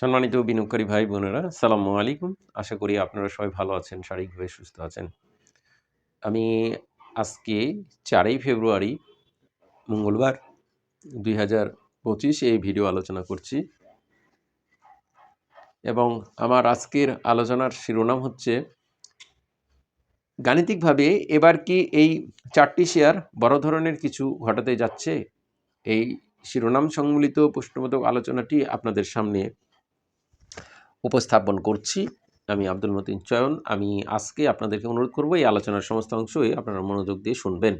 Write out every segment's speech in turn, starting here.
সম্মানিত বিনিয়োগকারী ভাই বোনেরা সালাম আলাইকুম। আশা করি আপনারা সবাই ভালো আছেন, শারীরিকভাবে সুস্থ আছেন। আমি আজকে চারই ফেব্রুয়ারি, মঙ্গলবার দুই হাজার পঁচিশ এই ভিডিও আলোচনা করছি এবং আমার আজকের আলোচনার শিরোনাম হচ্ছে, গাণিতিকভাবে এবার কি এই চারটি শেয়ার বড় ধরনের কিছু ঘটাতে যাচ্ছে? এই শিরোনাম সম্মিলিত প্রশ্নবোধক আলোচনাটি আপনাদের সামনে উপস্থাপন করছি। আমি আব্দুল মতিন চয়ন। আমি আজকে আপনাদেরকে অনুরোধ করব এই আলোচনার সমস্ত অংশই আপনারা মনোযোগ দিয়ে শুনবেন।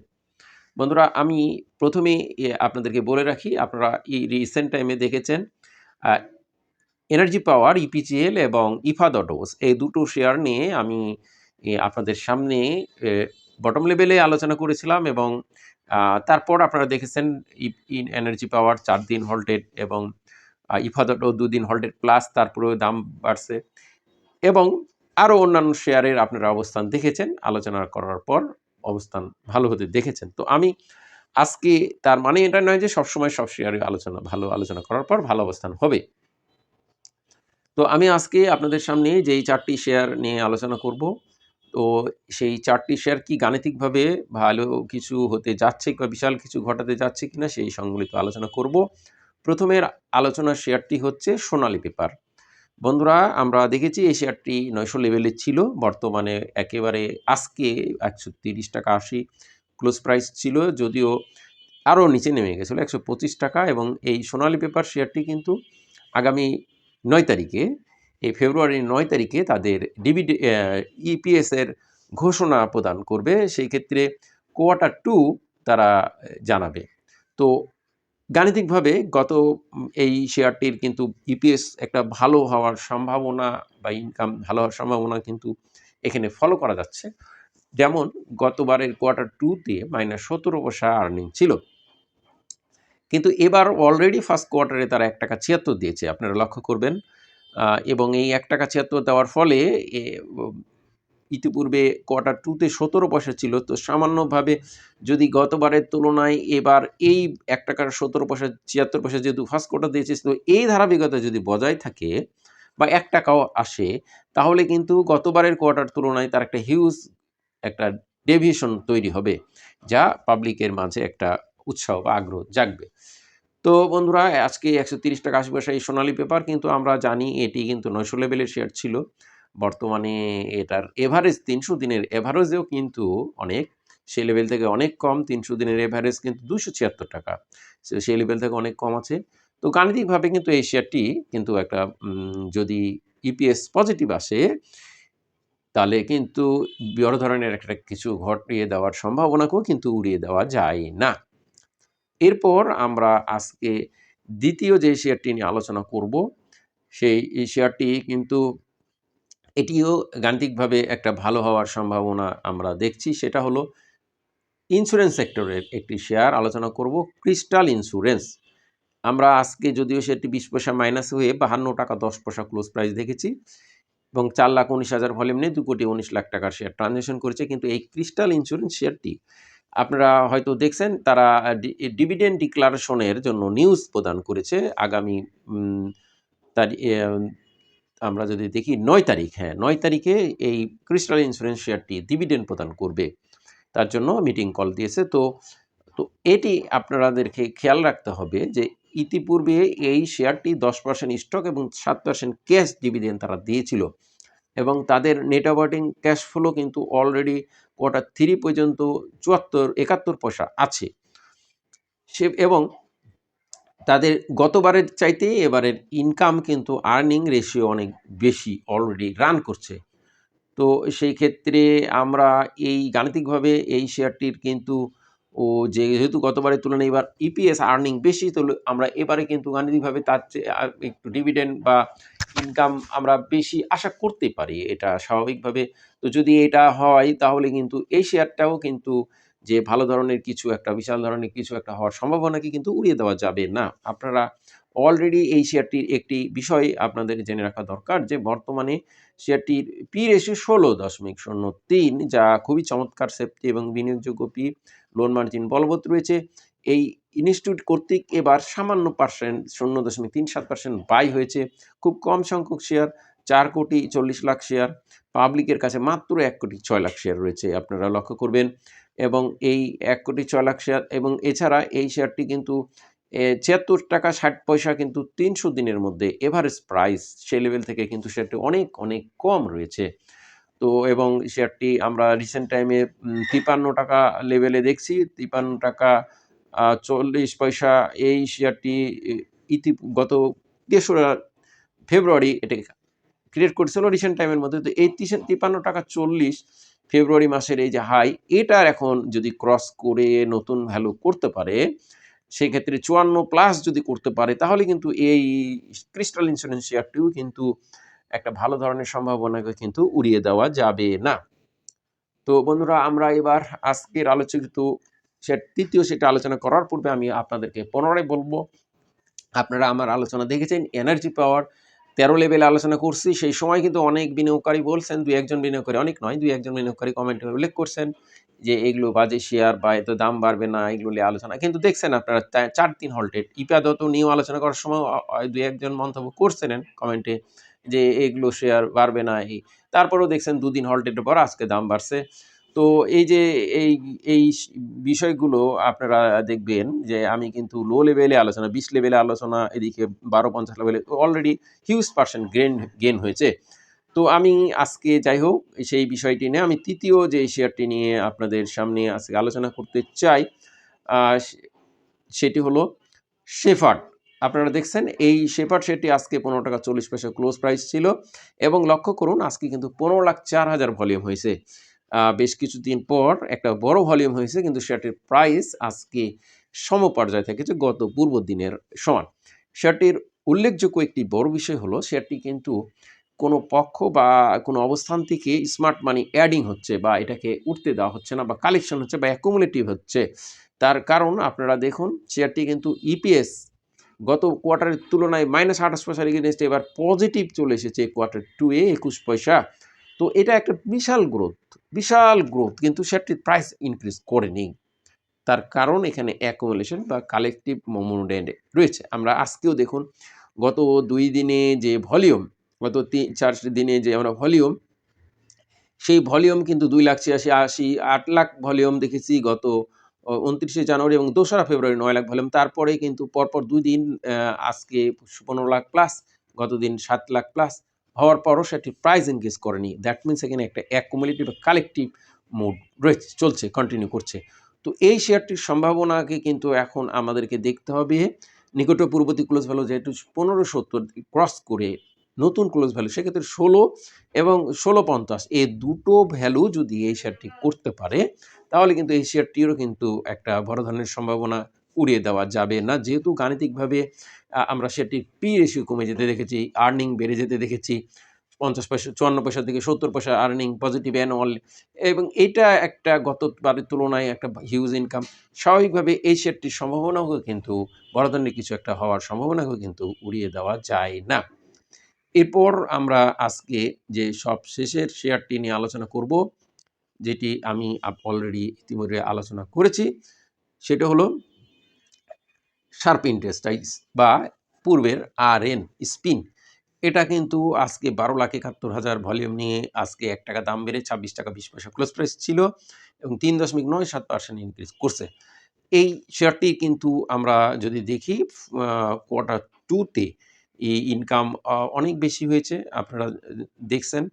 বন্ধুরা, আমি প্রথমে আপনাদেরকে বলে রাখি, আপনারা এই রিসেন্ট টাইমে দেখেছেন এনার্জি পাওয়ার ইপিজিএল এবং ইফা ইফাদটোস এই দুটো শেয়ার নিয়ে আমি আপনাদের সামনে বটম লেভেলে আলোচনা করেছিলাম এবং তারপর আপনারা দেখেছেন ইন এনার্জি পাওয়ার চার দিন হল্টেড এবং ইফাদটও দুদিন হল্টেড প্লাস তারপরেও দাম বাড়ছে। এবং আরও অন্যান্য শেয়ারের আপনারা অবস্থান দেখেছেন, আলোচনা করার পর অবস্থান ভালো হতে দেখেছেন। তো আমি আজকে তার মানে এটা নয় যে সবসময় সব শেয়ারের আলোচনা ভালো, আলোচনা করার পর ভালো অবস্থান হবে। তো আমি আজকে আপনাদের সামনে যেই চারটি শেয়ার নিয়ে আলোচনা করব, তো সেই চারটি শেয়ার কি গাণিতিকভাবে ভালো কিছু হতে যাচ্ছে বা বিশাল কিছু ঘটাতে যাচ্ছে কিনা সেই সংবলিত আলোচনা করব। প্রথমের আলোচনার শেয়ারটি হচ্ছে সোনালি পেপার। বন্ধুরা, আমরা দেখেছি এই শেয়ারটি নয়শো লেভেলের ছিল। বর্তমানে একেবারে আজকে একশো তিরিশ টাকা আশি ক্লোজ প্রাইস ছিল, যদিও আরও নিচে নেমে গেছিল একশো পঁচিশ টাকা এবং এই সোনালি পেপার শেয়ারটি কিন্তু আগামী নয় তারিখে, এই ফেব্রুয়ারির নয় তারিখে তাদের ডিবিডি ইপিএসের ঘোষণা প্রদান করবে। সেই ক্ষেত্রে কোয়ার্টার টু তারা জানাবে। তো গাণিতিকভাবে গত এই শেয়ারটির কিন্তু ইপিএস একটা ভালো হওয়ার সম্ভাবনা বা ইনকাম ভালো হওয়ার সম্ভাবনা কিন্তু এখানে ফলো করা যাচ্ছে। যেমন গতবারের কোয়ার্টার টুতে মাইনাস সতেরো পয়সা আর্নিং ছিল। কিন্তু এবার অলরেডি ফার্স্ট কোয়ার্টারে তারা এক টাকা ছিয়াত্তর দিয়েছে, আপনারা লক্ষ্য করবেন। এবং এই এক টাকা ছিয়াত্তর দেওয়ার ফলে ইতিপূর্বে কোয়ার্টার টুতে সতেরো পয়সা ছিল। তো সামান্যভাবে যদি গতবারের তুলনায় এবার এই এক টাকার সতেরো পয়সা, ছিয়াত্তর পয়সা যেহেতু ফার্স্ট কোয়ার্টার তো এই ধারাবাহিকতা যদি বজায় থাকে বা এক টাকাও আসে, তাহলে কিন্তু গতবারের কোয়ার্টার তুলনায় তার একটা হিউজ একটা ডেভিয়েশন তৈরি হবে, যা পাবলিকের মাঝে একটা উৎসাহ বা আগ্রহ জাগবে। তো বন্ধুরা, আজকে একশো তিরিশ টাকা আশি পয়সা এই সোনালি পেপার কিন্তু আমরা জানি এটি কিন্তু নয়শো লেভেলের শেয়ার ছিল। বর্তমানে এটার এভারেজ তিনশো দিনের এভারেজেও কিন্তু অনেক। সেই লেভেল থেকে অনেক কম, তিনশো দিনের এভারেজ কিন্তু দুশো ছিয়াত্তর টাকা। সেই লেভেল থেকে অনেক কম আছে। তো গাণিতিকভাবে কিন্তু এই শেয়ারটি কিন্তু একটা যদি ইপিএস পজিটিভ আসে, তাহলে কিন্তু বড় ধরনের একটা কিছু ঘটিয়ে দেওয়ার সম্ভাবনাকেও কিন্তু উড়িয়ে দেওয়া যায় না। এরপর আমরা আজকে দ্বিতীয় যে শেয়ারটি নিয়ে আলোচনা করব, সেই শেয়ারটি কিন্তু এটিও গাণিতিকভাবে একটা ভালো হওয়ার সম্ভাবনা আমরা দেখছি। সেটা হলো ইন্স্যুরেন্স সেক্টরের একটি শেয়ার আলোচনা করব ক্রিস্টাল ইন্স্যুরেন্স আমরা আজকে যদিও সেটি বিশ পয়সা মাইনাস হয়ে বাহান্ন টাকা দশ পয়সা ক্লোজ প্রাইস দেখেছি এবং চার লাখ উনিশ হাজার ভলিউম নিয়ে দু কোটি উনিশ লাখ টাকার শেয়ার ট্রানজ্যাকশন করেছে। কিন্তু এই ক্রিস্টাল ইন্স্যুরেন্স শেয়ারটি আপনারা হয়তো দেখছেন, তারা ডিভিডেন্ড ডিক্লারেশনের জন্য নিউজ প্রদান করেছে। আগামী তার আমরা যদি দেখি নয় তারিখ হ্যাঁ নয় তারিখে এই ক্রিস্টাল ইন্স্যুরেন্স শেয়ারটি ডিভিডেন্ড প্রদান করবে। তার জন্য মিটিং কল দিয়েছে। তো তো এটি আপনাদেরকে খেয়াল রাখতে হবে যে ইতিপূর্বে এই শেয়ারটি দশ পার্সেন্ট স্টক এবং সাত পার্সেন্ট ক্যাশ ডিভিডেন্ড তারা দিয়েছিল এবং তাদের নেট অপারেটিং ক্যাশ ফ্লো কিন্তু অলরেডি কোয়ার্টার থ্রি পর্যন্ত চুয়াত্তর, একাত্তর পয়সা আছে। সে, এবং তাদের গতবারের চাইতে এবারের ইনকাম কিন্তু আর্নিং রেশিও অনেক বেশি অলরেডি রান করছে। তো সেই ক্ষেত্রে আমরা এই গাণিতিকভাবে এই শেয়ারটির কিন্তু ও যেহেতু গতবারের তুলনায় এবার ইপিএস আর্নিং বেশি, তো আমরা এবারে কিন্তু গাণিতিকভাবে তার চেয়ে একটু ডিভিডেন্ড বা ইনকাম আমরা বেশি আশা করতে পারি, এটা স্বাভাবিকভাবে। তো যদি এটা হয়, তাহলে কিন্তু এই শেয়ারটাও কিন্তু যে ভালো ধরনের কিছু একটা, বিশাল ধরনের কিছু একটা হওয়ার সম্ভাবনাকে কিন্তু উড়িয়ে দেওয়া যাবে না। আপনারা অলরেডি এই শেয়ারটির একটি বিষয় আপনাদের জেনে রাখা দরকার যে বর্তমানে শেয়ারটির পি রেশিও ষোলো দশমিক শূন্য তিন, যা খুবই চমৎকার সেফটি এবং বিনিয়োগযোগ্য পি লোন মার্জিন বলবৎ রয়েছে। এই ইনস্টিটিউট কর্তৃক এবার সামান্য পার্সেন্ট শূন্য দশমিক তিন সাত পার্সেন্ট বাই হয়েছে। খুব কম সংখ্যক শেয়ার চার কোটি চল্লিশ লাখ শেয়ার পাবলিকের কাছে মাত্র এক কোটি ছয় লাখ শেয়ার রয়েছে। আপনারা লক্ষ্য করবেন এবং এই এক কোটি ছয় লাখ শেয়ার এবং এছাড়া এই শেয়ারটি কিন্তু ছিয়াত্তর টাকা ষাট পয়সা কিন্তু তিনশো দিনের মধ্যে এভারেজ প্রাইস সেই লেভেল থেকে কিন্তু শেয়ারটি অনেক অনেক কম রয়েছে। তো এবং শেয়ারটি আমরা রিসেন্ট টাইমে তিপান্ন টাকা লেভেলে দেখছি, তিপান্ন টাকা চল্লিশ পয়সা এই শেয়ারটি ইতি, গত তেসরা ফেব্রুয়ারি এটাকে ক্রিয়েট করেছিল রিসেন্ট টাইমের মধ্যে। তো এই তিপান্ন টাকা চল্লিশ ফেব্রুয়ারি মাসের এই যে হাই এটার এখন যদি ক্রস করে নতুন ভ্যালু করতে পারে, সেক্ষেত্রে চুয়ান্ন প্লাস যদি করতে পারে, তাহলে কিন্তু এই ক্রিস্টাল ইন্স্যুরেন্স শেয়ারটিও কিন্তু একটা ভালো ধরনের সম্ভাবনাকে কিন্তু উড়িয়ে দেওয়া যাবে না। তো বন্ধুরা, আমরা এবার আজকের আলোচিত সে তৃতীয় সেটা আলোচনা করার পূর্বে আমি আপনাদেরকে পুনরায় বলব, আপনারা আমার আলোচনা দেখেছেন এনার্জি পাওয়ার তেরো লেভেলে আলোচনা করছি, সেই সময় কিন্তু অনেক বিনিয়োগকারী বলছেন, দুই একজন বিনিয়োগকারী, অনেক নয়, দুই একজন বিনিয়োগকারী কমেন্টে উল্লেখ করছেন যে এগুলো বাজে শেয়ার বা এত দাম বাড়বে না, এগুলো নিয়ে আলোচনা। কিন্তু দেখছেন আপনারা চার দিন হল্টেড ইপাদত নিয়েও আলোচনা করার সময় দুই একজন মন্তব্য করছিলেন কমেন্টে যে এগুলো শেয়ার বাড়বে না, এই। তারপরেও দেখছেন দুদিন হল্টেডের পর আজকে দাম বাড়ছে। তো এই যে এই এই বিষয়গুলো আপনারা দেখবেন যে আমি কিন্তু লো লেভেলে আলোচনা বিশ লেভেলে আলোচনা, এদিকে বারো পঞ্চাশ লেভেলে already huge percent gain gain হয়েছে। তো আমি আজকে যাই হোক, সেই বিষয়টি নিয়ে আমি তৃতীয় যে শেয়ারটি নিয়ে আপনাদের সামনে আজকে আলোচনা করতে চাই সেটি হলো শেফার্ড আপনারা দেখছেন, এই শেফার্ড শেয়ারটি আজকে পনেরো টাকা চল্লিশ পয়সা ক্লোজ প্রাইস ছিল এবং লক্ষ্য করুন, আজকে কিন্তু পনেরো লাখ চার হাজার ভলিউম হয়েছে। বেশ কিছুদিন পর একটা বড় ভলিউম হয়েছে, কিন্তু শেয়ারটির প্রাইস আজকে সমপর্যায়ে থেকেছে গত পূর্ব দিনের সমান। শেয়ারটির উল্লেখযোগ্য একটি বড় বিষয় হলো শেয়ারটি কিন্তু কোনো পক্ষ বা কোনো অবস্থান থেকে স্মার্ট মানি অ্যাডিং হচ্ছে বা এটাকে উঠতে দেওয়া হচ্ছে না বা কালেকশন হচ্ছে বা অ্যাকুমুলেটিভ হচ্ছে। তার কারণ আপনারা দেখুন শেয়ারটি কিন্তু ইপিএস গত কোয়ার্টারের তুলনায় মাইনাস আঠাশ পয়সার এগেনস্টে এবার পজিটিভ চলে এসেছে কোয়ার্টার টু এ একুশ পয়সা। তো এটা একটা বিশাল গ্রোথ বিশাল গ্রোথ কিন্তু শেয়ারটির প্রাইস ইনক্রিজ করেনি। তার কারণ এখানে অ্যাকুমুলেশন বা কালেকটিভ মোমেন্ট রয়েছে। আমরা আজকেও দেখুন, গত দুই দিনে যে ভলিউম গত তিন, চার দিনে যে আমরা ভলিউম সেই ভলিউম কিন্তু দুই লাখ ছিয়াশি, আশি, আট লাখ ভলিউম দেখেছি গত উনত্রিশে জানুয়ারি এবং দোসরা ফেব্রুয়ারি নয় লাখ ভলিউম তারপরে কিন্তু পরপর দুই দিন আজকে পনেরো লাখ প্লাস গত দিন সাত লাখ প্লাস হওয়ার পরও সেটি প্রাইজ ইনক্রিজ করেনি। দ্যাট মিনস এখানে একটা অ্যাকুমুলেটিভ বা কালেকটিভ মুড রয়েছে, চলছে কন্টিনিউ করছে। তো এই শেয়ারটির সম্ভাবনাকে কিন্তু এখন আমাদেরকে দেখতে হবে। নিকটপূর্ববর্তী ক্লোজ ভ্যালু যেহেতু পনেরো সত্তর ক্রস করে নতুন ক্লোজ ভ্যালু সেক্ষেত্রে ষোলো এবং ষোলো পঞ্চাশ, এই দুটো ভ্যালু যদি এই শেয়ারটি করতে পারে, তাহলে কিন্তু এই শেয়ারটিরও কিন্তু একটা বড় ধরনের সম্ভাবনা উড়িয়ে দেওয়া যাবে না। যেহেতু গাণিতিকভাবে আমরা সেটির পি রেশিও কমে যেতে দেখেছি আর্নিং বেড়ে যেতে দেখেছি, পঞ্চাশ পয়সা, চুয়ান্ন পয়সা থেকে সত্তর পয়সা আর্নিং পজিটিভ অ্যানুয়াল এবং এটা একটা গতবারের তুলনায় একটা হিউজ ইনকাম স্বাভাবিকভাবে এই শেয়ারটির সম্ভাবনাকেও কিন্তু বড় কিছু একটা হওয়ার সম্ভাবনাকেও কিন্তু উড়িয়ে দেওয়া যায় না। এরপর আমরা আজকে যে সব শেষের শেয়ারটি নিয়ে আলোচনা করব, যেটি আমি অলরেডি ইতিমধ্যে আলোচনা করেছি, সেটা হলো শার্প ইন্টারেস্টাইজ বা পূর্বের আর এন স্পিন। এটা কিন্তু আজকে বারো লাখ একাত্তর হাজার ভলিউম নিয়ে আজকে এক টাকা দাম বেড়ে ছাব্বিশ টাকা বিশ পয়সা ক্লোজ প্রাইস ছিল এবং তিন দশমিক নয় সাত পার্সেন্ট ইনক্রিজ করছে। এই শেয়ারটি কিন্তু আমরা যদি দেখি কোয়ার্টার টুতে এই ইনকাম অনেক বেশি হয়েছে। আপনারা দেখছেন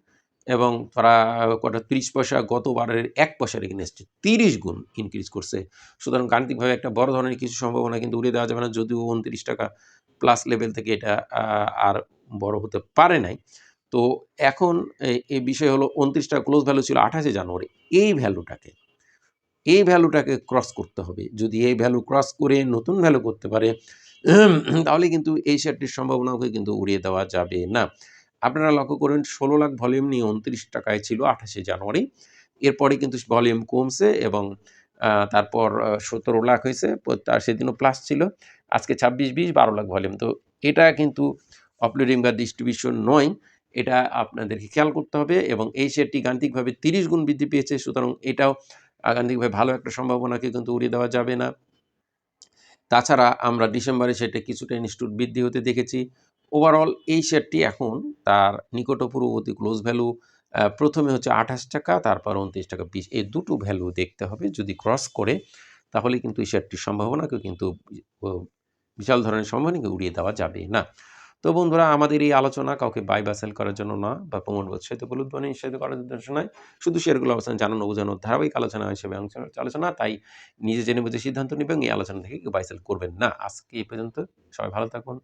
এবং তারা কটা তিরিশ পয়সা, গতবারের এক পয়সার এগেনস্টে তিরিশ গুণ ইনক্রিজ করছে। সুতরাং গাণিতিকভাবে একটা বড় ধরনের কিছু সম্ভাবনা কিন্তু উড়িয়ে দেওয়া যাবে না, যদিও উনত্রিশ টাকা প্লাস লেভেল থেকে এটা আর বড় হতে পারে নাই। তো এখন এই বিষয় হলো উনত্রিশ টাকা ক্লোজ ভ্যালু ছিল আঠাশে জানুয়ারি, এই ভ্যালুটাকে এই ভ্যালুটাকে ক্রস করতে হবে। যদি এই ভ্যালু ক্রস করে নতুন ভ্যালু করতে পারে, তাহলে কিন্তু এই শেয়ারটির সম্ভাবনাকে কিন্তু উড়িয়ে দেওয়া যাবে না। আপনারা লক্ষ্য করুন, ষোলো লাখ ভলিউম নিয়ে উনত্রিশ টাকায় ছিল আঠাশে জানুয়ারি। এরপরে কিন্তু ভলিউম কমছে এবং তারপর সতেরো লাখ হয়েছে তার সেদিনও প্লাস ছিল। আজকে ছাব্বিশ, বিশ, বারো লাখ ভলিউম তো এটা কিন্তু অপলোডিং বা ডিস্ট্রিবিউশন নয়, এটা আপনাদেরকে খেয়াল করতে হবে এবং এই শেয়ারটি গাণিতিকভাবে তিরিশ গুণ বৃদ্ধি পেয়েছে, সুতরাং এটাও গাণিতিকভাবে ভালো একটা সম্ভাবনাকে কিন্তু উড়িয়ে দেওয়া যাবে না। তাছাড়া আমরা ডিসেম্বরে সেটা কিছুটা ইনস্টিটিউট বৃদ্ধি হতে দেখেছি। ওভারঅল এই শেয়ারটি এখন তার নিকট পূর্ববর্তী ক্লোজ ভ্যালু প্রথমে হচ্ছে আঠাশ টাকা, তারপর উনত্রিশ টাকা, বিশ, এই দুটো ভ্যালু দেখতে হবে। যদি ক্রস করে, তাহলে কিন্তু এই শেয়ারটির সম্ভাবনাকে কিন্তু বিশাল ধরনের সম্ভাবনাকে উড়িয়ে দেওয়া যাবে না। তো বন্ধুরা, আমাদের এই আলোচনা কাউকে বাই বা সেল করার জন্য না, বা প্রমোট উৎসাহিত উদ্বোধন উৎসাহিত করার জন্য নয়। শুধু শেয়ারগুলো অবস্থান জানানো বোঝানোর ধারাবাহিক আলোচনা হিসেবে আলোচনা, তাই নিজে জেনে বুঝে সিদ্ধান্ত নেবেন, এই আলোচনা থেকে কেউ বাই সেল করবেন না। আজকে এই পর্যন্ত, সবাই ভালো থাকুন